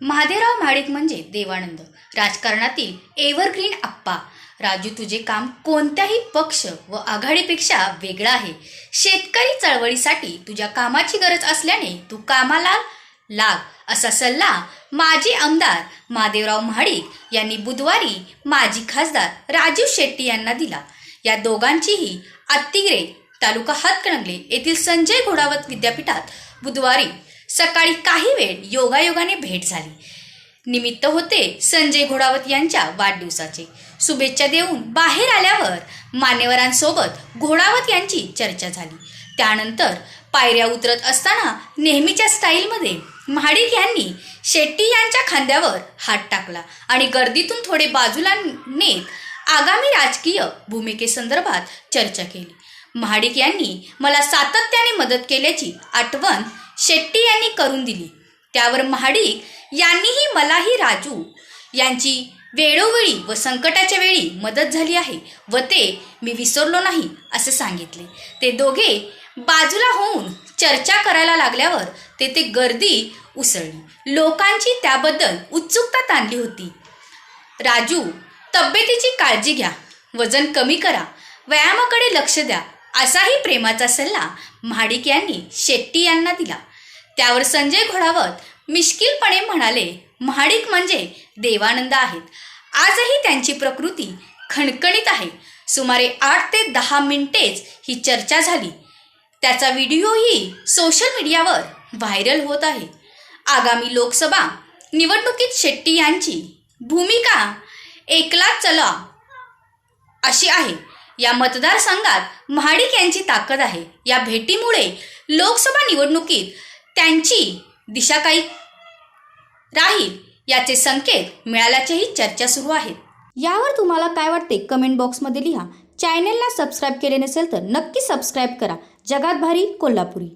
महादेवराव महाडिक म्हणजे देवानंद. राजकारणातील एव्हरग्रीन आप्पा. राजू तुझे काम कोणत्याही पक्ष व आघाडीपेक्षा वेगळं आहे. शेतकरी चळवळीसाठी तुझ्या कामाची गरज असल्याने तू कामाला लाग असा सल्ला माजी आमदार महादेवराव महाडिक यांनी बुधवारी माजी खासदार राजीव शेट्टी यांना दिला. या दोघांचीही आत्तिग्रे तालुका हातकणंगले येथील संजय घोडावत विद्यापीठात बुधवारी सकाळी काही वेळ योगायोगाने भेट झाली. निमित्त होते संजय घोडावत यांच्या वाढदिवसाचे. शुभेच्छा देऊन बाहेर आल्यावर मान्यवरांसोबत घोडावत यांची चर्चा झाली. त्यानंतर पायऱ्या उतरत असताना नेहमीच्या स्टाईलमध्ये महाडिक यांनी शेट्टी यांच्या खांद्यावर हात टाकला आणि गर्दीतून थोडे बाजूला नेत आगामी राजकीय भूमिकेसंदर्भात चर्चा केली. महाडिक यांनी मला सातत्याने मदत केल्याची आठवण शेट्टी यांनी करून दिली. त्यावर महाडिक यांनीही मलाही राजू. यांची वेळोवेळी व संकटाच्या वेळी मदत झाली आहे व ते मी विसरलो नाही असे सांगितले. ते दोघे बाजूला होऊन चर्चा करायला लागल्यावर तेथे गर्दी उसळली. लोकांची त्याबद्दल उत्सुकता ताणली होती. राजू तब्येतीची काळजी घ्या. वजन कमी करा. व्यायामाकडे लक्ष द्या. असाही प्रेमाचा सल्ला महाडिक यांनी शेट्टी यांना दिला. त्यावर संजय घोडावत मिश्किलपणे म्हणाले महाडिक म्हणजे देवानंद आहेत. आजही त्यांची प्रकृती खणखणीत आहे. सुमारे आठ ते दहा मिनिटेच ही चर्चा झाली. त्याचा व्हिडिओही सोशल मीडियावर व्हायरल होत आहे. आगामी लोकसभा निवडणुकीत शेट्टी यांची भूमिका एकला चला अशी आहे. या मतदारसंघात महाडिक यांची ताकद आहे. या भेटीमुळे लोकसभा निवडणुकीत त्यांची दिशा काही राहील याचे संकेत मिळाल्याचेही चर्चा सुरू आहेत यावर तुम्हाला काय वाटते? कमेंट बॉक्समध्ये लिहा. चॅनेलला सबस्क्राईब केले नसेल तर नक्की सबस्क्राईब करा. जगात भारी कोल्हापुरी.